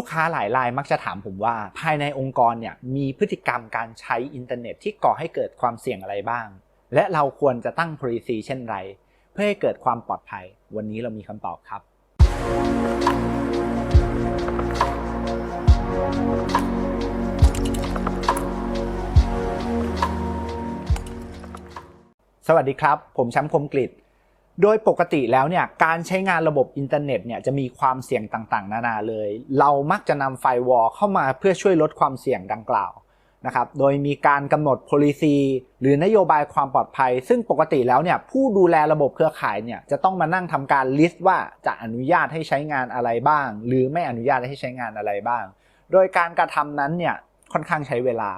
ลูกค้าหลายรายมักจะถามผมว่า ภายในองค์กรเนี่ยมีพฤติกรรมการใช้อินเทอร์เน็ตที่ก่อให้เกิดความเสี่ยงอะไรบ้าง และเราควรจะตั้ง policy เช่นไร เพื่อให้เกิดความปลอดภัย วันนี้เรามีคำตอบครับ สวัสดีครับ ผมแชมป์คมกริต โดยปกติแล้วเนี่ยการใช้งานระบบอินเทอร์เน็ตเนี่ยจะมีความเสี่ยงต่างๆ นานาเลย เรามักจะนำไฟวอลเข้ามาเพื่อช่วยลดความเสี่ยงดังกล่าวนะครับ โดยมีการกำหนด policy หรือนโยบายความปลอดภัย ซึ่งปกติแล้วเนี่ยผู้ดูแลระบบเครือข่ายเนี่ยจะต้องมานั่งทำการ list ว่าจะอนุญาตให้ใช้งานอะไรบ้าง หรือไม่อนุญาตให้ใช้งานอะไรบ้าง โดยการกระทำนั้นเนี่ยค่อนข้างใช้เวลา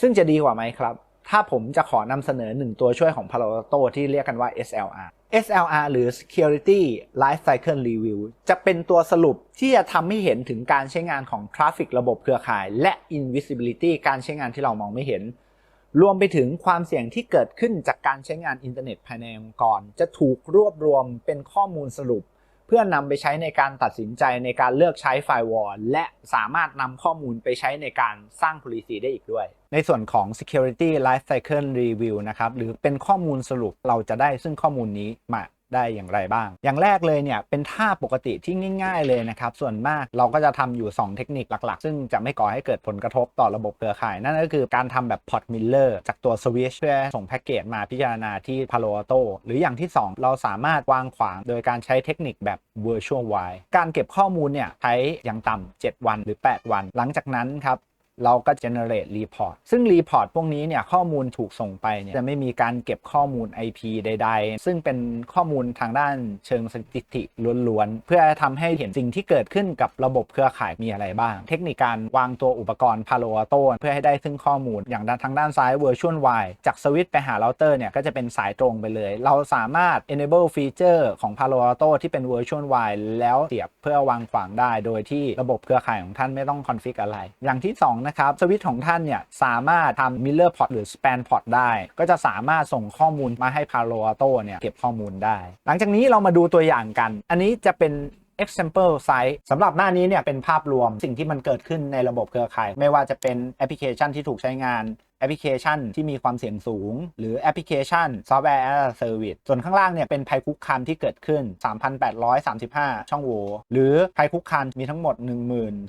ซึ่งจะดีกว่าไหมครับ ถ้าผมจะขอนำเสนอหนึ่งตัวช่วยของ Palo Alto ที่เรียกกันว่า SLR SLR หรือ Security Life Cycle Review จะเป็นตัวสรุปที่จะทำให้เห็นถึงการใช้งานของทราฟฟิกระบบเครือข่าย และ Invisibility การใช้งานที่เรามองไม่เห็น รวมไปถึงความเสี่ยงที่เกิดขึ้นจากการใช้งานอินเทอร์เน็ตภายในองค์กร จะถูกรวบรวมเป็นข้อมูลสรุป เพื่อนำไปใช้ในการตัดสินใจในการเลือกใช้ไฟวอลและสามารถนำข้อมูลไปใช้ในการสร้าง policy ได้อีกด้วย ในส่วนของ security life cycle review นะครับ หรือเป็นข้อมูลสรุปเราจะได้ซึ่งข้อมูลนี้มา ได้อย่างไรบ้าง อย่างแรกเลยเนี่ยเป็นท่าปกติที่ง่าย ๆเลยนะครับ ส่วนมากเราก็จะทำอยู่ 2 เทคนิคหลักๆ ซึ่งจะไม่ก่อให้เกิดผลกระทบต่อระบบเครือข่าย นั่นก็คือการทำแบบ port miller จากตัว switch เพื่อส่งแพ็กเกจมาพิจารณาที่ Palo Alto หรืออย่างที่ 2 เราสามารถวางขวางโดยการใช้เทคนิคแบบ virtual wire การเก็บข้อมูลเนี่ยใช้อย่างต่ำ7วันหรือ 8 วัน หลังจากนั้นครับ เราก็ generate report ซึ่ง report พวกนี้เนี่ยข้อมูลถูกส่งไปเนี่ยจะไม่มีการเก็บข้อมูล IP ใด ๆ ซึ่งเป็นข้อมูลทางด้านเชิงสถิติล้วนๆ เพื่อทำให้เห็นสิ่งที่เกิดขึ้นกับระบบเครือข่ายมีอะไรบ้าง เทคนิคการวางตัวอุปกรณ์ Palo Alto เพื่อให้ได้ซึ่งข้อมูลอย่างทางด้านซ้าย Virtual Wire จากสวิตช์ไปหาเราเตอร์เนี่ยก็จะเป็นสายตรงไปเลย เราสามารถ enable feature ของ Palo Alto ที่เป็น Virtual Wire แล้วเสียบเพื่อวางขวางได้ โดยที่ระบบเครือข่ายของท่านไม่ต้อง config อะไร อย่างที่สนะครับสวิตช์ของท่านเนี่ยสามารถทำมิลเลอร์พอร์ตหรือสแปนพอร์ตได้ ก็จะสามารถส่งข้อมูลมาให้ Palo Alto เนี่ยเก็บข้อมูลได้ หลังจากนี้เรามาดูตัวอย่างกัน อันนี้จะเป็น example site สำหรับหน้านี้เนี่ยเป็นภาพรวมสิ่งที่มันเกิดขึ้นในระบบเครือข่าย ไม่ว่าจะเป็นแอปพลิเคชันที่ถูกใช้งานแอปพลิเคชันที่มีความเสี่ยงสูง หรือแอปพลิเคชันซอฟต์แวร์ as a service ส่วนข้างล่างเนี่ยเป็นภัยคุกคามที่เกิดขึ้น 3,835 ช่องโหว่หรือภัยคุกคามมีทั้งหมด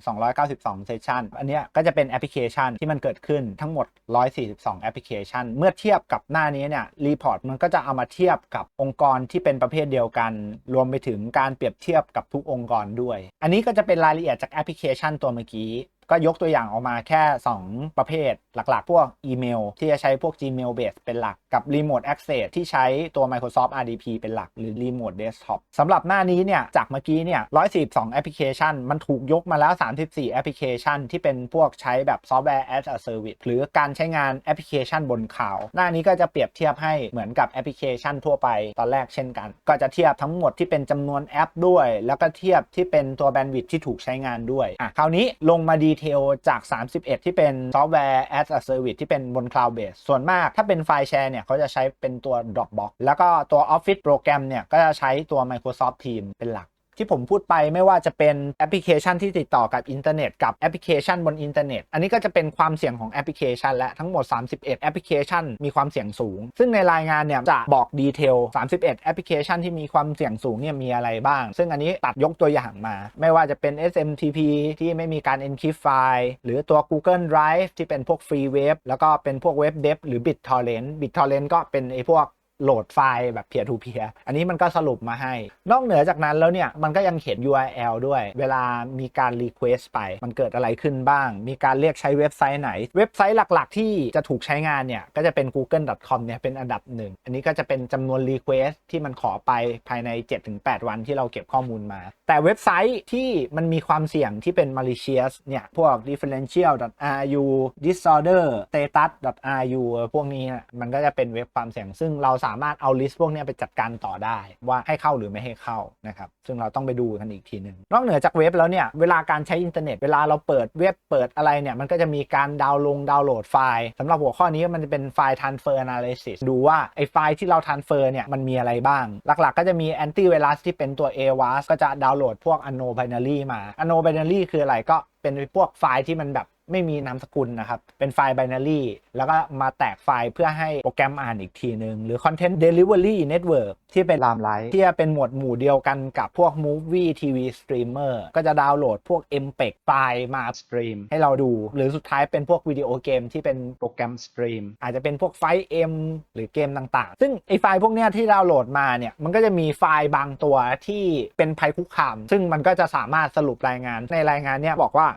1292 เซสชันอันเนี้ยก็จะเป็นแอปพลิเคชันที่มันเกิดขึ้นทั้งหมด 142 แอปพลิเคชัน เมื่อเทียบกับหน้านี้เนี่ยรีพอร์ตมันก็จะเอามาเทียบกับองค์กรที่เป็นประเภทเดียวกัน รวมไปถึงการเปรียบเทียบกับทุกองค์กรด้วย อันนี้ก็จะเป็นรายละเอียดจากแอปพลิเคชันตัวเมื่อกี้ ก็ยกตัวอย่างออกมาแค่ 2 ประเภทหลักๆ พวกอีเมล ที่จะใช้พวก Gmail base เป็นหลักกับ Remote Access ที่ใช้ตัว Microsoft RDP เป็นหลักหรือ Remote Desktop สำหรับหน้านี้เนี่ย จากเมื่อกี้เนี่ย 142 แอปพลิเคชัน มันถูกยกมาแล้ว 34 แอปพลิเคชัน ที่เป็นพวกใช้แบบ Software as a Service หรือการใช้งานแอปพลิเคชันบนคลาว หน้านี้ก็จะเปรียบเทียบให้เหมือนกับแอปพลิเคชันทั่วไปตอนแรกเช่นกัน ก็จะเทียบทั้งหมดที่เป็นจำนวนแอปด้วย แล้วก็เทียบที่เป็นตัวแบนด์วิดที่ถูกใช้งานด้วยอะคราวนี้ลงมาดีเทลจาก 31 ที่เป็นซอฟต์แวร์ as a service ที่เป็นบน cloud base ส่วนมากถ้าเป็นไฟล์แชร์เนี่ยเขาจะใช้เป็นตัว Dropbox แล้วก็ตัว Office โปรแกรมเนี่ยก็จะใช้ตัว Microsoft Teams เป็นหลัก ที่ผมพูดไปไม่ว่าจะเป็นแอปพลิเคชันที่ติดต่อกับอินเทอร์เน็ตกับแอปพลิเคชันบนอินเทอร์เน็ต อันนี้ก็จะเป็นความเสี่ยงของแอปพลิเคชันและทั้งหมด 31 แอปพลิเคชันมีความเสี่ยงสูง ซึ่งในรายงานเนี่ยจะบอกดีเทล 31 แอปพลิเคชันที่มีความเสี่ยงสูงเนี่ยมีอะไรบ้าง ซึ่งอันนี้ตัดยกตัวอย่างมา ไม่ว่าจะเป็น SMTP ที่ไม่มีการ encrypt ไฟล์หรือตัว Google Drive ที่เป็นพวกฟรีเว็บแล้วก็เป็นพวกเว็บเดฟหรือ BitTorrent BitTorrent ก็เป็นไอ้พวก โหลดไฟล์แบบ peer to peer อันนี้มันก็สรุปมาให้ นอกเหนือจากนั้นแล้วเนี่ย มันก็ยังเขียน URL ด้วย เวลามีการ request ไป มันเกิดอะไรขึ้นบ้าง มีการเรียกใช้เว็บไซต์ไหน เว็บไซต์หลักๆ ที่จะถูกใช้งานเนี่ย ก็จะเป็น google.com เนี่ย เป็นอันดับหนึ่ง อันนี้ก็จะเป็นจำนวน request ที่มันขอไปภายใน 7-8 วันที่เราเก็บข้อมูลมา แต่เว็บไซต์ที่มันมีความเสี่ยงที่เป็น malicious เนี่ย พวก differential.ru disorder status.ru พวกนี้มันก็จะเป็นเว็บความเสี่ยงซึ่งเราสามารถเอาลิสต์พวกนี้ไปจัดการต่อได้ว่าให้เข้าหรือไม่ให้เข้านะครับซึ่งเราต้องไปดูกันอีกทีหนึ่งนอกเหนือจากเว็บแล้วเนี่ยเวลาการใช้อินเทอร์เน็ตเวลาเราเปิดเว็บเปิดอะไรเนี่ยมันก็จะมีการดาวน์ลงดาวน์โหลดไฟล์สำหรับหัวข้อนี้มันจะเป็นไฟล์ transfer analysis ดูว่าไอ้ไฟล์ที่เรา transfer เนี่ยมันมีอะไรบ้าง หลักๆ ก็จะมี antivirus ที่เป็นตัว AWAS ก็จะดาวน์โหลดพวก anno binary มา anno binary คืออะไรก็เป็นพวกไฟล์ที่มันแบบ ไม่มีนามสกุลนะครับ เป็นไฟล์ binary แล้วก็มาแตกไฟล์เพื่อให้โปรแกรมอ่านอีกทีนึงหรือ content delivery network ที่เป็นลามไลท์ที่จะเป็นหมวดหมู่เดียวกันกับพวก movie TV streamer ก็จะดาวน์โหลดพวก MPEG ไฟล์มาสตรีมให้เราดู หรือสุดท้ายเป็นพวกวิดีโอเกมที่เป็นโปรแกรมสตรีมอาจจะเป็นพวกไฟล์ M หรือเกมต่างๆ ซึ่งไอไฟล์พวกเนี้ยที่ดาวน์โหลดมาเนี่ยมันก็จะมีไฟล์บางตัวที่เป็นภัยคุกคาม ซึ่งมันก็จะสามารถสรุปรายงานในรายงานเนี่ยบอกว่า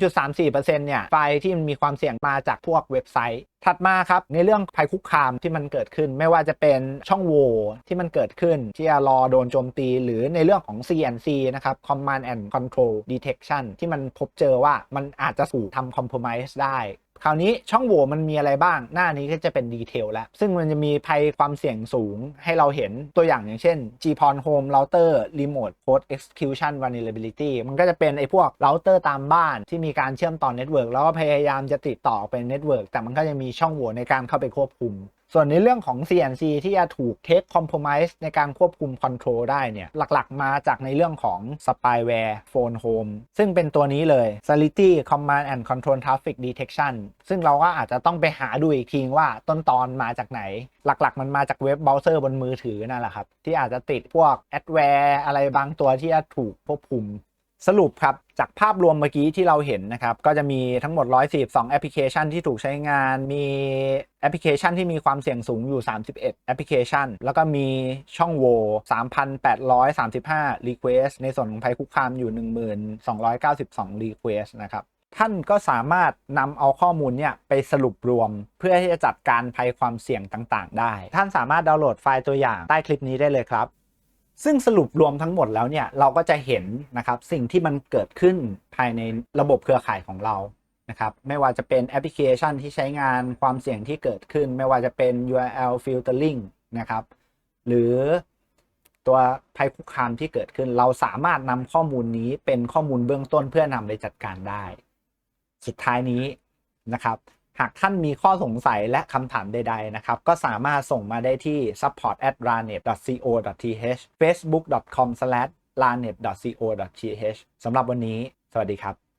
72.34%เนี่ยไฟล์ที่มันมีความเสี่ยงมาจากพวกเว็บไซต์ ถัดมาครับในเรื่องภัยคุกคามที่มันเกิดขึ้น ไม่ว่าจะเป็นช่องโหว่ที่มันเกิดขึ้นที่จะรอโดนโจมตี หรือในเรื่องของ CNC นะครับ Command and Control Detection ที่มันพบเจอว่ามันอาจจะถูกทำ compromise ได้คราวนี้ช่องโหว่มันมีอะไรบ้าง หน้านี้ก็จะเป็นดีเทลแล้ว ซึ่งมันจะมีภัยความเสี่ยงสูงให้เราเห็นตัวอย่างอย่างเช่น GPON Home Router Remote Code Execution Vulnerability มันก็จะเป็นไอ้พวกเราเตอร์ตามบ้านที่มีการเชื่อมต่อเน็ตเวิร์กแล้วก็พยายามจะติดต่อเป็นเน็ตเวิร์กแต่มันก็จะมีช่องโหว่ในการเข้าไปควบคุม ส่วนในเรื่องของ CNC ที่จะถูก take compromise ในการควบคุม control ได้เนี่ย หลักๆ มาจากในเรื่องของ spyware phone home ซึ่งเป็นตัวนี้เลย Solidity Command and Control Traffic Detection ซึ่งเราก็อาจจะต้องไปหาดูอีกทีว่าต้นตอนมาจากไหน หลักๆ มันมาจากเว็บเบราว์เซอร์บนมือถือนั่นแหละครับ ที่อาจจะติดพวก adware อะไรบางตัวที่จะถูกควบคุม สรุปครับ จากภาพรวมเมื่อกี้ที่เราเห็นนะครับ ก็จะมีทั้งหมด 142 แอปพลิเคชันที่ถูกใช้งาน มีแอปพลิเคชันที่มีความเสี่ยงสูงอยู่ 31 แอปพลิเคชัน แล้วก็มีช่องโหว่3,835 request ในส่วนของภัยคุกคามอยู่ 1,292 request นะครับท่านก็สามารถนำเอาข้อมูลเนี่ยไปสรุปรวม เพื่อที่จะจัดการภัยความเสี่ยงต่าง ๆ ได้ ท่านสามารถดาวน์โหลดไฟล์ตัวอย่างใต้คลิปนี้ได้เลยครับ ซึ่งสรุปรวมทั้งหมดแล้วเนี่ยเราก็จะเห็นนะครับสิ่งที่มันเกิดขึ้นภายในระบบเครือข่ายของเรานะครับไม่ว่าจะเป็นแอปพลิเคชันที่ใช้งานความเสี่ยงที่เกิดขึ้น ไม่ว่าจะเป็น URL filtering นะครับหรือตัวภัยคุกคามที่เกิดขึ้น เราสามารถนำข้อมูลนี้เป็นข้อมูลเบื้องต้นเพื่อนำไปจัดการได้ สุดท้ายนี้นะครับ หากท่านมีข้อสงสัยและคำถามใด ๆ นะครับ ก็สามารถส่งมาได้ที่ support at ranet.co.th facebook.com/ranet.co.th สำหรับวันนี้ สวัสดีครับ